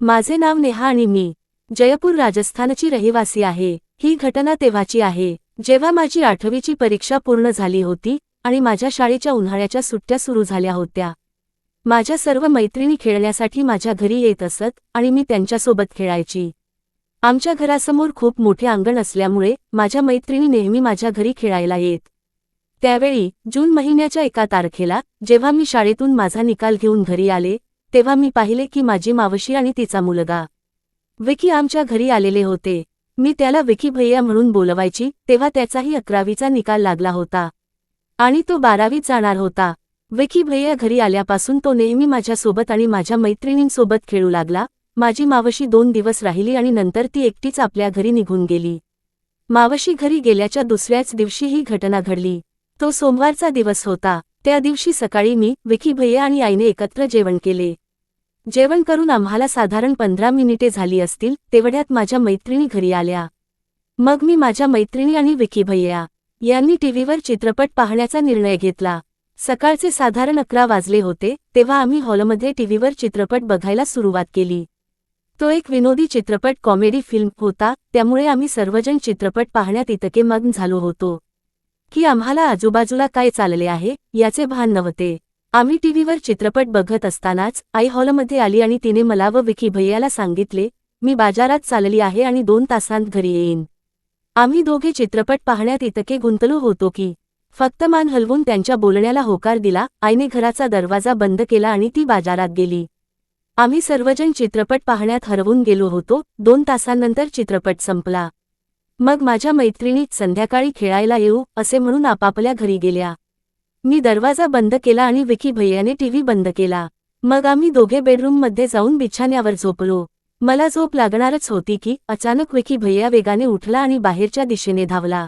माझे नाव नेहा आणि मी जयपूर राजस्थानची रहिवासी आहे. ही घटना तेव्हाची आहे जेव्हा माझी आठवीची परीक्षा पूर्ण झाली होती आणि माझ्या शाळेच्या उन्हाळ्याच्या सुट्ट्या सुरू झाल्या होत्या. माझ्या सर्व मैत्रिणी खेळण्यासाठी माझ्या घरी येत असत आणि मी त्यांच्यासोबत खेळायची. आमच्या घरासमोर खूप मोठे अंगण असल्यामुळे माझ्या मैत्रिणी नेहमी माझ्या घरी खेळायला येत. त्यावेळी जून महिन्याच्या एका तारखेला जेव्हा मी शाळेतून माझा निकाल घेऊन घरी आले तेव्हा मी पाहिले की माझी मावशी आणि तिचा मुलगा. विकी आमच्या घरी आलेले होते. मी त्याला विकी भैया म्हणून बोलवायची तेव्हा त्याचाही अकरावीचा निकाल लागला होता. आणि तो बारावीत जाणार होता. विकी भैया घरी आल्यापासून तो नेहमी माझ्यासोबत आणि माझ्या मैत्रिणींसोबत खेळू लागला. माझी मावशी दोन दिवस राहिली आणि नंतर ती एकटीच आपल्या घरी निघून गेली. मावशी घरी गेल्याच्या दुसऱ्याच दिवशी ही घटना घडली. तो सोमवारचा दिवस होता. त्या दिवशी सकाळी मी विकी भैया आणि आईने एकत्र जेवण केले. जेवण करून आम्हाला साधारण पंधरा मिनिटे झाली असतील तेवढ्यात माझ्या मैत्रिणी घरी आल्या. मग मी माझ्या मैत्रिणी आणि विकी भैया यांनी टीव्हीवर चित्रपट पाहण्याचा निर्णय घेतला. सकाळचे साधारण अकरा वाजले होते तेव्हा आम्ही हॉलमध्ये टीव्हीवर चित्रपट बघायला सुरुवात केली. तो एक विनोदी चित्रपट कॉमेडी फिल्म होता त्यामुळे आम्ही सर्वजण चित्रपट पाहण्यात इतके मग्न झालो होतो. की आम्हाला आजूबाजूला काय चालले आहे याचे भान नव्हते. आम्ही टीव्हीवर चित्रपट बघत असतानाच आई हॉलमध्ये आली आणि तिने मला व विकी भैयाला सांगितले मी बाजारात चालली आहे आणि दोन तासांत घरी येईन. आम्ही दोघे चित्रपट पाहण्यात इतके गुंतलो होतो की फक्त मान हलवून त्यांच्या बोलण्याला होकार दिला आईने घराचा दरवाजा बंद केला आणि ती बाजारात गेली. आम्ही सर्वजण चित्रपट पाहण्यात हरवून गेलो होतो दोन तासांनंतर चित्रपट संपला. मग माझ्या मैत्रिणीत संध्याकाळी खेळायला येऊ असे म्हणून आपापल्या घरी गेल्या. मी दरवाजा बंद केला आणि विकी भैयाने टीव्ही बंद केला. मग आम्ही दोघे बेडरूममध्ये जाऊन बिछाण्यावर झोपलो. मला झोप लागणारच होती की अचानक विकी भैया वेगाने उठला आणि बाहेरच्या दिशेने धावला.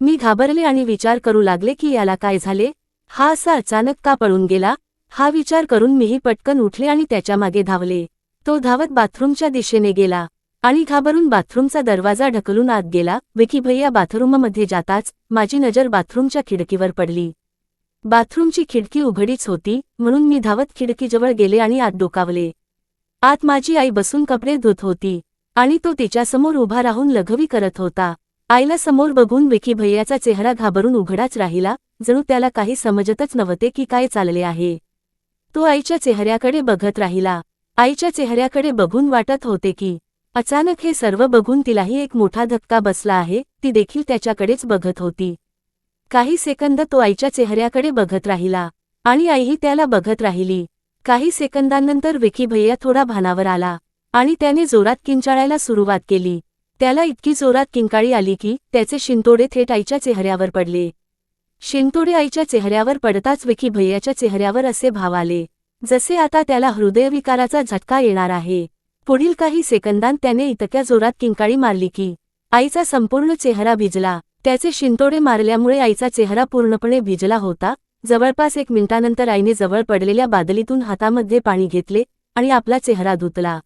मी घाबरले आणि विचार करू लागले की याला काय झाले? हा असा अचानक का पळून गेला? हा विचार करून मीही पटकन उठले आणि त्याच्यामागे धावले. तो धावत बाथरूमच्या दिशेने गेला. आणि घाबरून बाथरूमचा दरवाजा ढकलून आत गेला. विकी भैया बाथरूममध्ये जाताच माझी नजर बाथरूमच्या खिडकीवर पडली. बाथरूमची खिडकी उघडीच होती म्हणून मी धावत खिडकीजवळ गेले आणि आत डोकावले. आत माझी आई बसून कपडे धुत होती आणि तो तिच्यासमोर उभा राहून लघवी करत होता. आईला समोर बघून विकी भैयाचा चेहरा घाबरून उघडाच राहिला जणू त्याला काही समजतच नव्हते की काय चालले आहे. तो आईच्या चेहऱ्याकडे बघत राहिला. आईच्या चेहऱ्याकडे बघून वाटत होते की अचानक हे सर्व बघून तिलाही एक मोठा धक्का बसला आहे ती देखील त्याच्याकडेच बघत होती. काही सेकंद तो आईच्या चेहऱ्याकडे बघत राहिला आणि आईही त्याला बघत राहिली. काही सेकंदांनंतर विकी भैया थोडा भानावर आला आणि त्याने जोरात किंचाळायला सुरुवात केली. त्याला इतकी जोरात किंकाळी आली की त्याचे शिंतोडे थेट आईच्या चेहऱ्यावर पडले. शिंतोडे आईच्या चेहऱ्यावर पडताच विकी भैयाच्या चेहऱ्यावर असे भाव आले जसे आता त्याला हृदयविकाराचा झटका येणार आहे. पुढील काही सेकंदांत त्याने इतक्या जोरात किंकाळी मारली की आईचा संपूर्ण चेहरा भिजला. त्याचे शिंतोडे मारल्यामुळे आईचा चेहरा पूर्णपणे भिजला होता. जवळपास एक मिनिटानंतर आईने जवळ पडलेल्या बादलीतून हातामध्ये पाणी घेतले आणि आपला चेहरा धुतला.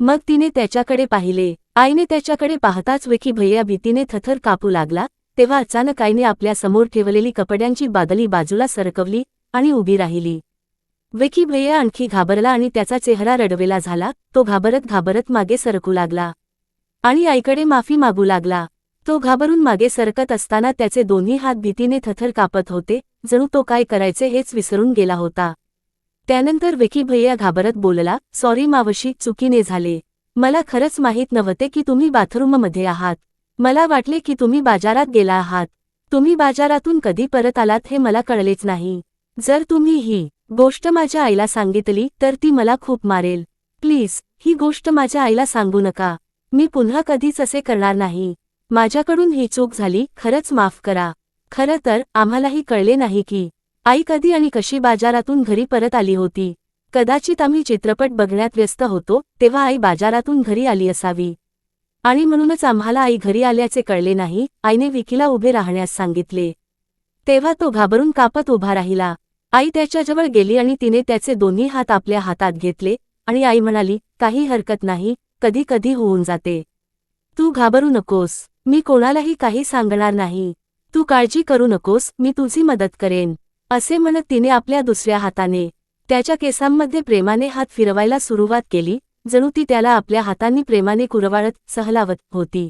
मग तिने त्याच्याकडे पाहिले. आईने त्याच्याकडे पाहताच वेखी भैया भीतीने थथर कापू लागला. तेव्हा अचानक आईने आपल्यासमोर ठेवलेली कपड्यांची बादली बाजूला सरकवली आणि उभी राहिली. विकी भैया आणखी घाबरला आणि त्याचा चेहरा रडवेला झाला. तो घाबरत घाबरत मागे सरकू लागला. आणि आईकडे माफी मागू लागला. तो घाबरून मागे सरकत असताना त्याचे दोन्ही हात भीतीने थथर कापत होते. जणू तो काय करायचे हेच विसरून गेला होता. त्यानंतर विकी भैया घाबरत बोलला सॉरी मावशी चुकीने झाले. मला खरंच माहीत नव्हते की तुम्ही बाथरूममध्ये आहात. मला वाटले की तुम्ही बाजारात गेला आहात. तुम्ही बाजारातून कधी परत आलात हे मला कळलेच नाही. जर तुम्ही ही गोष्ट माझ्या आईला सांगितली तर ती मला खूप मारेल. प्लीज ही गोष्ट माझ्या आईला सांगू नका. मी पुन्हा कधीच असे करणार नाही. माझ्याकडून ही चूक झाली खरंच माफ करा. खरं तर आम्हालाही कळले नाही की आई कधी आणि कशी बाजारातून घरी परत आली होती. कदाचित आम्ही चित्रपट बघण्यात व्यस्त होतो तेव्हा आई बाजारातून घरी आली असावी. आणि म्हणूनच आम्हाला आई घरी आल्याचे कळले नाही आईने विकीला उभे राहण्यास सांगितले. तेव्हा तो घाबरून कापत उभा राहिला. आई त्याच्याजवळ गेली आणि तिने त्याचे दोन्ही हात आपल्या हातात घेतले आणि आई म्हणाली काही हरकत नाही कधी कधी होऊन जाते. तू घाबरू नकोस मी कोणालाही काही सांगणार नाही. तू काळजी करू नकोस मी तुझी मदत करेन. असे म्हणत तिने आपल्या दुसऱ्या हाताने त्याच्या केसांमध्ये प्रेमाने हात फिरवायला सुरुवात केली जणू ती त्याला आपल्या हातांनी प्रेमाने कुरवाळत सहलावत होती.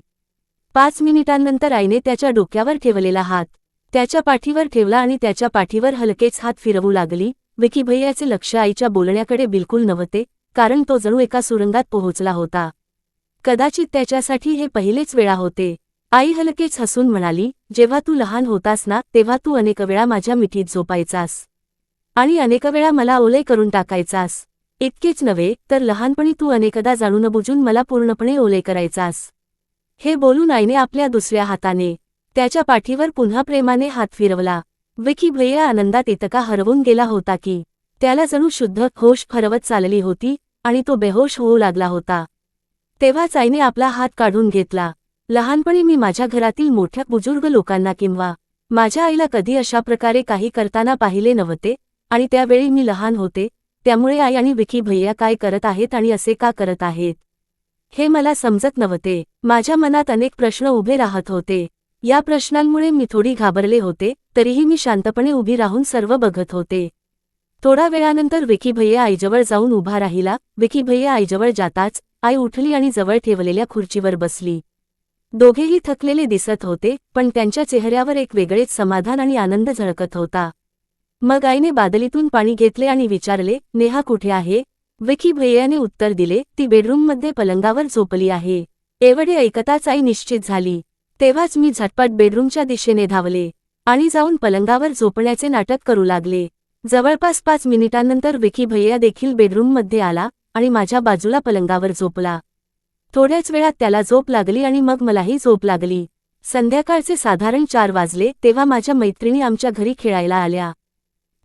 पाच मिनिटांनंतर आईने त्याच्या डोक्यावर ठेवलेला हात त्याच्या पाठीवर ठेवला आणि त्याच्या पाठीवर हलकेच हात फिरवू लागली. विकी भैयाचे लक्ष आईच्या बोलण्याकडे बिलकुल नव्हते कारण तो जणू एका सुरंगात पोहोचला होता. कदाचित त्याच्यासाठी हे पहिलेच वेळा होते. आई हलकेच हसून म्हणाली जेव्हा तू लहान होतास ना तेव्हा तू अनेक वेळा माझ्या मिठीत झोपायचास. आणि अनेक वेळा मला ओले करून टाकायचास. इतकेच नव्हे तर लहानपणी तू अनेकदा जाणून बुजून मला पूर्णपणे ओले करायचास हे बोलून आईने आपल्या दुसऱ्या हाताने त्याच्या पाठीवर पुन्हा प्रेमाने हात फिरवला. विकी भैया आनंदात इतका हरवून गेला होता की त्याला जणू शुद्ध होश फरवत चालली होती आणि तो बेहोश होऊ लागला होता. तेव्हाच आईने आपला हात काढून घेतला. लहानपणी मी माझ्या घरातील मोठ्या बुजुर्ग लोकांना किंवा माझ्या आईला कधी अशा प्रकारे काही करताना पाहिले नव्हते आणि त्यावेळी मी लहान होते त्यामुळे आई आणि विकी भैया काय करत आहेत आणि असे का करत आहेत? हे मला समजत नव्हते. माझ्या मनात अनेक प्रश्न उभे राहत होते. या प्रश्नांमुळे मी थोडी घाबरले होते तरीही मी शांतपणे उभी राहून सर्व बघत होते. थोडा वेळानंतर विकी भैया आईजवळ जाऊन उभा राहिला. विकी भैया आईजवळ जाताच आई उठली आणि जवळ ठेवलेल्या खुर्चीवर बसली. दोघेही थकलेले दिसत होते पण त्यांच्या चेहऱ्यावर एक वेगळेच समाधान आणि आनंद झळकत होता. मग आईने बादलीतून पाणी घेतले आणि विचारले नेहा कुठे आहे? विकी भैयाने उत्तर दिले ती बेडरूममध्ये पलंगावर झोपली आहे. एवढे ऐकताच आई निश्चित झाली. तेव्हाच मी झटपट बेडरूमच्या दिशेने धावले आणि जाऊन पलंगावर झोपण्याचे नाटक करू लागले. जवळपास पाच मिनिटांनंतर विकी भैया देखील बेडरूममध्ये आला आणि माझ्या बाजूला पलंगावर झोपला. थोड्याच वेळात त्याला झोप लागली आणि मग मलाही झोप लागली. संध्याकाळचे साधारण चार वाजले तेव्हा माझ्या मैत्रिणी आमच्या घरी खेळायला आल्या.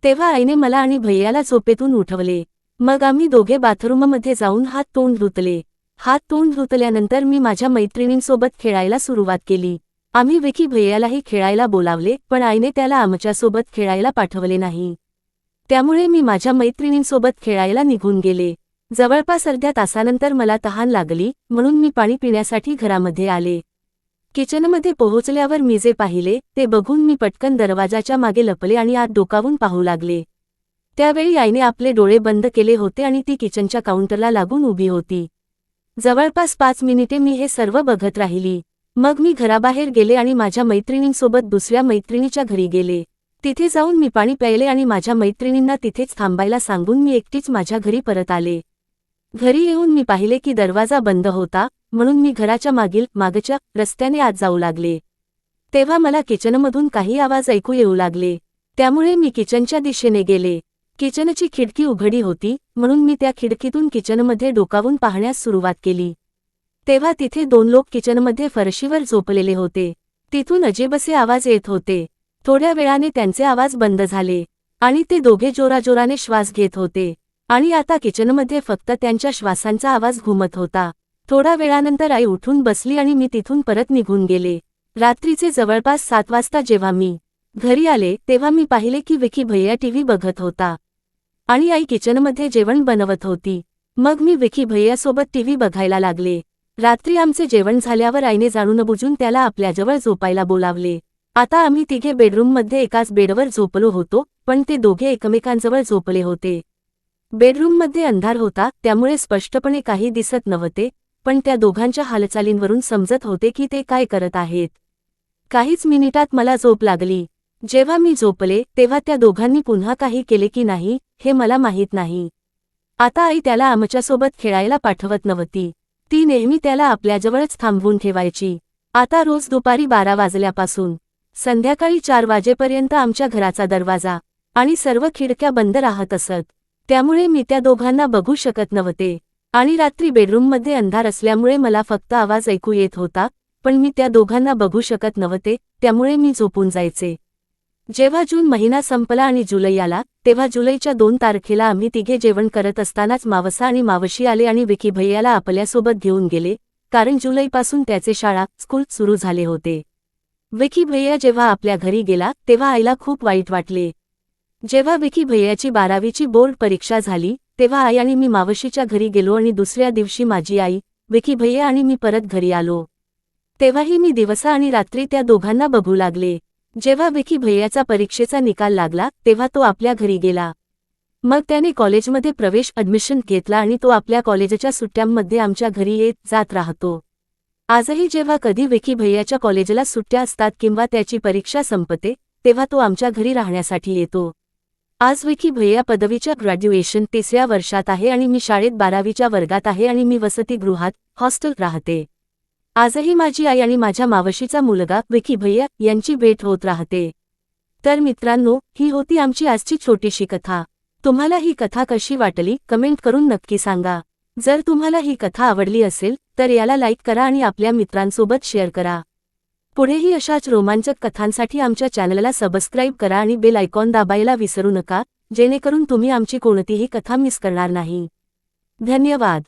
तेव्हा आईने मला आणि भैयाला झोपेतून उठवले. मग आम्ही दोघे बाथरूममध्ये जाऊन हात तोंड धुतले. हात तोंड धुतल्यानंतर मी माझ्या मैत्रिणींसोबत खेळायला सुरुवात केली. आम्ही विकी भैयालाही खेळायला बोलावले पण आईने त्याला आमच्यासोबत खेळायला पाठवले नाही. त्यामुळे मी माझ्या मैत्रिणींसोबत खेळायला निघून गेले. जवळपास अर्ध्या तासानंतर मला तहान लागली म्हणून मी पाणी पिण्यासाठी घरामध्ये आले. किचनमध्ये पोहोचल्यावर मी जे पाहिले ते बघून मी पटकन दरवाजाच्या मागे लपले आणि आत डोकावून पाहू लागले. त्यावेळी आईने आपले डोळे बंद केले होते आणि ती किचनच्या काउंटरला लागून उभी होती. जवळपास पाच मिनिटे मी हे सर्व बघत राहिली. मग मी घराबाहेर गेले आणि माझ्या मैत्रिणींसोबत दुसऱ्या मैत्रिणीच्या घरी गेले. तिथे जाऊन मी पाणी प्यायले आणि माझ्या मैत्रिणींना तिथेच थांबायला सांगून मी एकटीच माझ्या घरी परत आले. घरी येऊन मी पाहिले की दरवाजा बंद होता म्हणून मी घराच्या मागील मागच्या रस्त्याने आत जाऊ लागले. तेव्हा मला किचनमधून काही आवाज ऐकू येऊ लागले. त्यामुळे मी किचनच्या दिशेने गेले. किचनची खिडकी उघडी होती म्हणून मी त्या खिडकीतून किचनमध्ये डोकावून पाहण्यास सुरुवात केली. तेव्हा तिथे दोन लोक किचनमध्ये फरशीवर झोपलेले होते. तिथून अजेबसे आवाज येत होते. थोड्या वेळाने त्यांचे आवाज बंद झाले आणि ते दोघे जोराजोराने श्वास घेत होते. आणि आता किचनमध्ये फक्त त्यांच्या श्वासांचा आवाज घुमत होता. थोडा वेळानंतर आई उठून बसली आणि मी तिथून परत निघून गेले. रात्रीचे जवळपास सात वाजता जेव्हा मी घरी आले तेव्हा मी पाहिले की विकी भैया टीव्ही बघत होता. आणि आई किचनमध्ये जेवण बनवत होती. मग मी विकी भैयासोबत टीव्ही बघायला लागले. रात्री आमचे जेवण झाल्यावर आईने जाणून बुजून त्याला आपल्याजवळ झोपायला बोलावले. आता आम्ही तिघे बेडरूममध्ये एकाच बेडवर झोपलो होतो पण ते दोघे एकमेकांजवळ झोपले होते. बेडरूममध्ये अंधार होता त्यामुळे स्पष्टपणे काही दिसत नव्हते पण त्या दोघांच्या हालचालींवरून समजत होते की ते काय करत आहेत. काहीच मिनिटात मला झोप लागली. जेव्हा मी झोपले तेव्हा त्या दोघांनी पुन्हा काही केले की नाही हे मला माहीत नाही. आता आई त्याला आमच्यासोबत खेळायला पाठवत नव्हती. ती नेहमी त्याला आपल्याजवळच थांबवून ठेवायची. आता रोज दुपारी बारा वाजल्यापासून. संध्याकाळी चार वाजेपर्यंत आमच्या घराचा दरवाजा आणि सर्व खिडक्या बंद राहत असत. त्यामुळे मी त्या दोघांना बघू शकत नव्हते. आणि रात्री बेडरूममध्ये अंधार असल्यामुळे मला फक्त आवाज ऐकू येत होता पण मी त्या दोघांना बघू शकत नव्हते त्यामुळे मी झोपून जायचे. जेव्हा जून महिना संपला आणि जुलै आला तेव्हा जुलैच्या दोन तारखेला आम्ही तिघे जेवण करत असतानाच मावसा आणि मावशी आले आणि विकी भैयाला आपल्यासोबत घेऊन गेले कारण जुलैपासून त्याचे शाळा स्कूल सुरू झाले होते. विकी भैया जेव्हा आपल्या घरी गेला तेव्हा आईला खूप वाईट वाटले. जेव्हा विकी भैयाची बारावीची बोर्ड परीक्षा झाली तेव्हा आई आणि मी मावशीच्या घरी गेलो आणि दुसऱ्या दिवशी माझी आई विकी भैया आणि मी परत घरी आलो. तेव्हाही मी दिवसा आणि रात्री त्या दोघांना बघू लागले. जेव्हा विकी भैयाचा परीक्षेचा निकाल लागला तेव्हा तो आपल्या घरी गेला. मग त्याने कॉलेजमध्ये प्रवेश ॲडमिशन घेतला आणि तो आपल्या कॉलेजच्या सुट्ट्यांमध्ये आमच्या घरी येत जात राहतो. आजही जेव्हा कधी विकी भैयाच्या कॉलेजला सुट्ट्या असतात किंवा त्याची परीक्षा संपते तेव्हा तो आमच्या घरी राहण्यासाठी येतो. आज विकी भैया पदवीच्या ग्रॅज्युएशन तिसऱ्या वर्षात आहे आणि मी शाळेत बारावीच्या वर्गात आहे आणि मी वसतिगृहात हॉस्टेल राहते. आजही माझी आई आणि माझ्या मावशीचा मुलगा विकी भैया यांची भेट होत राहते. तर मित्रांनो ही होती आमची आजची छोटीशी कथा. तुम्हाला ही कथा कशी वाटली कमेंट करून नक्की सांगा. जर तुम्हाला ही कथा आवडली असेल तर याला लाईक करा आणि आपल्या मित्रांसोबत शेअर करा. पुढेही अशाच रोमांचक कथांसाठी आमच्या चॅनलला सबस्क्राईब करा आणि बेल आयकॉन दाबायला विसरू नका जेणेकरून तुम्ही आमची कोणतीही कथा मिस करणार नाही. धन्यवाद.